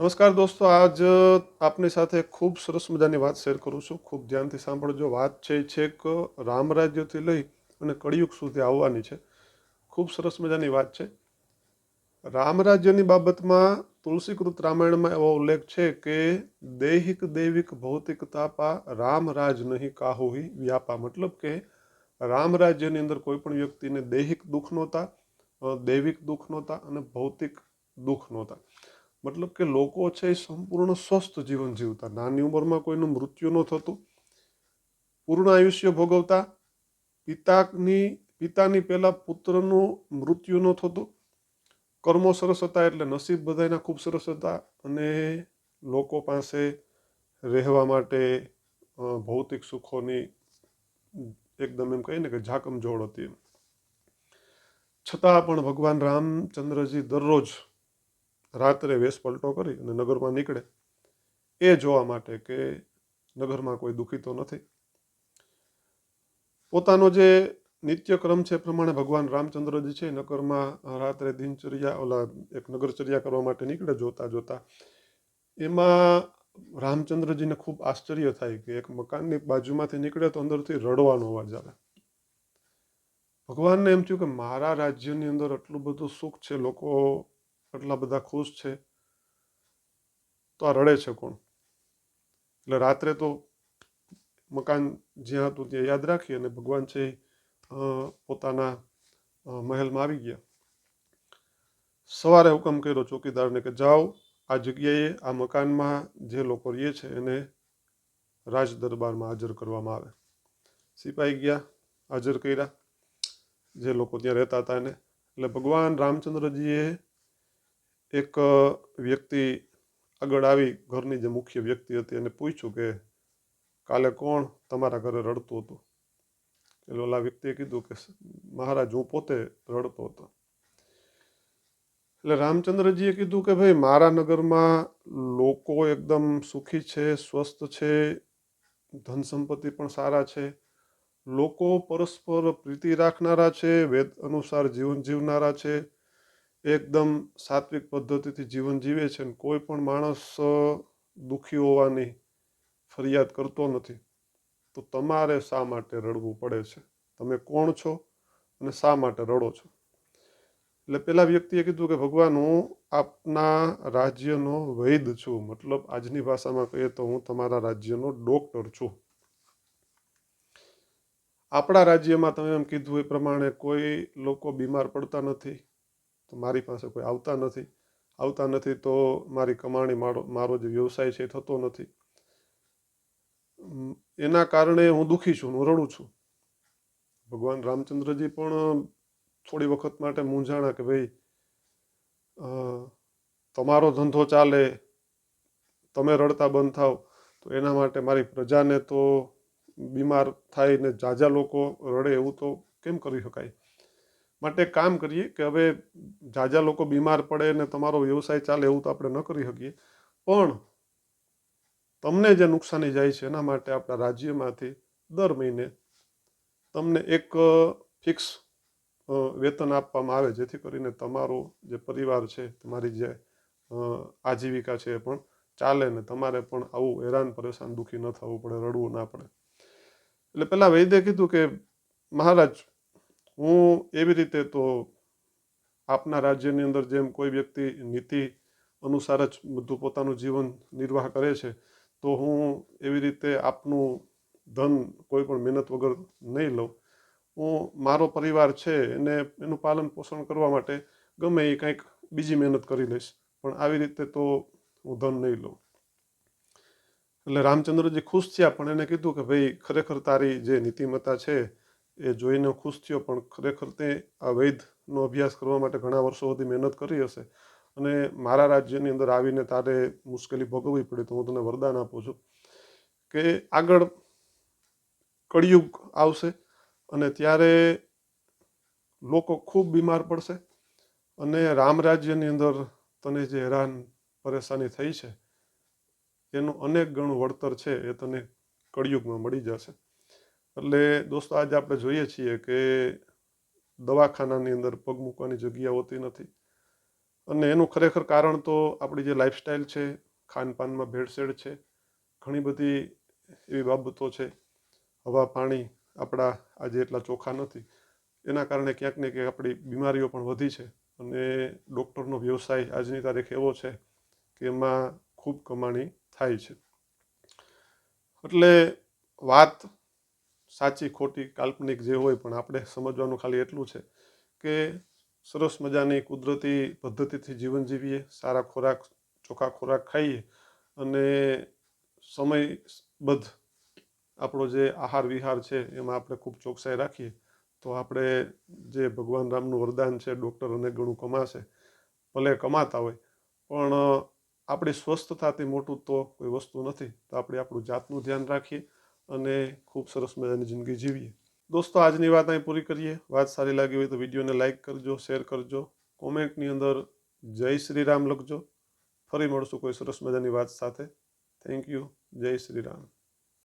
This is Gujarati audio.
નમસ્કાર દોસ્તો, આજ આપની સાથે ખૂબ સરસ મજાની વાત શેર કરું છું. ખૂબ ધ્યાનથી સાંભળજો. વાત છે એ છેક રામ રાજ્યથી લઈ અને કળિયુગ સુધી આવવાની છે. ખૂબ સરસ મજાની વાત છે. રામ રાજ્યની બાબતમાં તુલસીકૃત રામાયણમાં એવો ઉલ્લેખ છે કે, દૈહિક દૈવિક ભૌતિક તાપા રામ રાજ નહીં કાહુહી વ્યાપા. મતલબ કે, રામ રાજ્યની અંદર કોઈ પણ વ્યક્તિને દૈહિક દુઃખ નહોતા દૈવિક દુઃખ નહોતા અને ભૌતિક દુઃખ નહોતા. મતલબ કે લોકો છે એ સંપૂર્ણ સ્વસ્થ જીવન જીવતા. નાની ઉંમરમાં કોઈનું મૃત્યુ ન થતું. પૂર્ણ આયુષ્ય ભોગવતા. પિતાની પિતાની પહેલા પુત્રનું મૃત્યુ ન થતું. કર્મો સરસ હતા એટલે નસીબ બધાયના ખૂબ સરસ હતા અને લોકો પાસે રહેવા માટે ભૌતિક સુખોની એકદમ એમ કહીએ ને કે ઝાકમઝોળ હતી એમ. છતાં પણ ભગવાન રામચંદ્રજી દરરોજ રાત્રે વેશ પલટો કરી અને નગરમાં નીકળે. એ જોવા માટે કે નગરમાં કોઈ દુઃખી તો નથી. પોતાનો જે નિત્યક્રમ છે પ્રમાણે ભગવાન રામચંદ્રજી છે નગરમાં રાત્રે દિનચર્યા, ઓલા એક નગરચર્યા કરવા માટે નીકળે જોતા જોતા. એમાં રામચંદ્રજીને ખૂબ આશ્ચર્ય થાય કે એક મકાનની બાજુમાંથી નીકળે તો અંદરથી રડવાનો અવાજ આવે. ભગવાનને એમ થયું કે મારા રાજ્યની અંદર આટલું બધું સુખ છે, લોકો આટલા બધા ખુશ છે? તો આ રડે છે કોણ? એટલે રાત્રે તો મકાન જ્યાં હતું ત્યાં યાદ રાખી અને ભગવાન છે પોતાના મહેલમાં આવી ગયા. સવારે હુકમ કર્યો ચોકીદારને કે જાઓ, આ જગ્યાએ, આ મકાનમાં જે લોકો રહે છે એને રાજ દરબારમાં હાજર કરવામાં આવે. સિપાહી ગયા, હાજર કર્યા. જે લોકો ત્યાં રહેતા હતા એને. એટલે ભગવાન રામચંદ્રજીએ એક વ્યક્તિ આગળ આવી, ઘરની જે મુખ્ય વ્યક્તિ હતી એને પૂછ્યું કે, કાલે કોણ તમારા ઘરે રડતું હતું? એટલે ઓલા વ્યક્તિએ કીધું કે, મહારાજ, હું પોતે રડતો હતો. એટલે રામચંદ્રજીએ કીધું કે, ભાઈ, મારા નગરમાં લોકો એકદમ સુખી છે, સ્વસ્થ છે, ધન સંપત્તિ પણ સારા છે. લોકો પરસ્પર પ્રીતિ રાખનારા છે, વેદ અનુસાર જીવન જીવનારા છે. એકદમ સાત્વિક પદ્ધતિથી જીવન જીવે છે અને કોઈ પણ માણસ દુઃખી હોવાની ફરિયાદ કરતો નથી. તો તમારે શા માટે રડવું પડે છે? તમે કોણ છો અને શા માટે રડો છો? એટલે પેલા વ્યક્તિએ કીધું કે, ભગવાન, હું આપના રાજ્યનો વૈદ છું. મતલબ આજની ભાષામાં કહીએ તો હું તમારા રાજ્યનો ડોક્ટર છું. આપણા રાજ્યમાં તમે એમ કીધું એ પ્રમાણે કોઈ લોકો બીમાર પડતા નથી. તો મારી પાસે કોઈ આવતા નથી. આવતા નથી તો મારી કમાણી મારો મારો જે વ્યવસાય છે એ થતો નથી. એના કારણે હું દુઃખી છું, હું રડું છું. ભગવાન રામચંદ્રજી પણ થોડી વખત માટે મૂંઝાણા કે ભાઈ તમારો ધંધો ચાલે, તમે રડતા બંધ થાવ, તો એના માટે મારી પ્રજાને તો બીમાર થાય ને જાજા લોકો રડે એવું તો કેમ કરી શકાય? માટે કામ કરીએ કે હવે જાજા લોકો બીમાર પડે ને તમારો વ્યવસાય ચાલે એવું તો આપણે ન કરી શકીએ. પણ તમને જે નુકસાની જાય છે એના માટે આપણા રાજ્યમાંથી દર મહિને તમને એક ફિક્સ વેતન આપવામાં આવે જેથી કરીને તમારો જે પરિવાર છે, તમારી જે આજીવિકા છે એ પણ ચાલે ને તમારે પણ આવું હેરાન, પરેશાન, દુઃખી ન થવું પડે, રડવું ના પડે. એટલે પહેલાં વૈદ્ય કીધું કે મહારાજ હું એવી રીતે તો આપના રાજ્યની અંદર જેમ કોઈ વ્યક્તિ નીતિ અનુસાર જ બધું પોતાનું જીવન નિર્વાહ કરે છે, તો હું એવી રીતે આપનું ધન કોઈ પણ મહેનત વગર નહીં લઉં. હું, મારો પરિવાર છે એને, એનું પાલન પોષણ કરવા માટે ગમે એ કંઈક બીજી મહેનત કરી લઈશ, પણ આવી રીતે તો હું ધન નહીં લઉં. એટલે રામચંદ્રજી ખુશ થયા, પણ એને કીધું કે, ભાઈ, ખરેખર તારી જે નીતિમત્તા છે એ જોઈને ખુશ થયો, પણ ખરેખર તે આ વૈદનો અભ્યાસ કરવા માટે ઘણા વર્ષો સુધી મહેનત કરી હશે અને મારા રાજ્યની અંદર આવીને તારે મુશ્કેલી ભોગવવી પડે તો હું તને વરદાન આપું છું કે આગળ કળિયુગ આવશે અને ત્યારે લોકો ખૂબ બીમાર પડશે અને રામ રાજ્યની અંદર તને જે હેરાન પરેશાની થઈ છે, એનું અનેક ગણું વળતર છે એ તને કળિયુગમાં મળી જશે. એટલે દોસ્તો, આજે આપણે જોઈએ છીએ કે દવાખાનાની અંદર પગ મૂકવાની જગ્યા હોતી નથી. અને એનું ખરેખર કારણ તો આપણી જે લાઈફસ્ટાઈલ છે, ખાનપાનમાં ભેળસેળ છે, ઘણી બધી એવી બાબતો છે. હવા, પાણી આપણા આજે એટલા ચોખ્ખા નથી. એના કારણે ક્યાંક ને ક્યાંક આપણી બીમારીઓ પણ વધી છે. અને ડૉક્ટરનો વ્યવસાય આજની તારીખ એવો છે કે એમાં ખૂબ કમાણી થાય છે. એટલે વાત સાચી, ખોટી, કાલ્પનિક જે હોય પણ આપણે સમજવાનું ખાલી એટલું છે કે સરસ મજાની કુદરતી પદ્ધતિથી જીવન જીવીએ, સારા ખોરાક, ચોખ્ખા ખોરાક ખાઈએ અને સમયબદ્ધ આપણો જે આહાર વિહાર છે એમાં આપણે ખૂબ ચોકસાઈ રાખીએ તો આપણે જે ભગવાન રામનું વરદાન છે, ડૉક્ટર અનેક ગણું કમાશે, ભલે કમાતા હોય, પણ આપણી સ્વસ્થતાથી મોટું તો કોઈ વસ્તુ નથી. તો આપણે આપણું જાતનું ધ્યાન રાખીએ અને ખૂબ સરસ મજાની જિંદગી જીવીએ. દોસ્તો, આજની વાત અહીં પૂરી કરીએ. વાત સારી લાગી હોય તો વિડીયોને લાઇક કરજો, શેર કરજો, કોમેન્ટની અંદર જય શ્રી રામ લખજો. ફરી મળશું કોઈ સરસ મજાની વાત સાથે. થેન્ક યુ જય શ્રી રામ.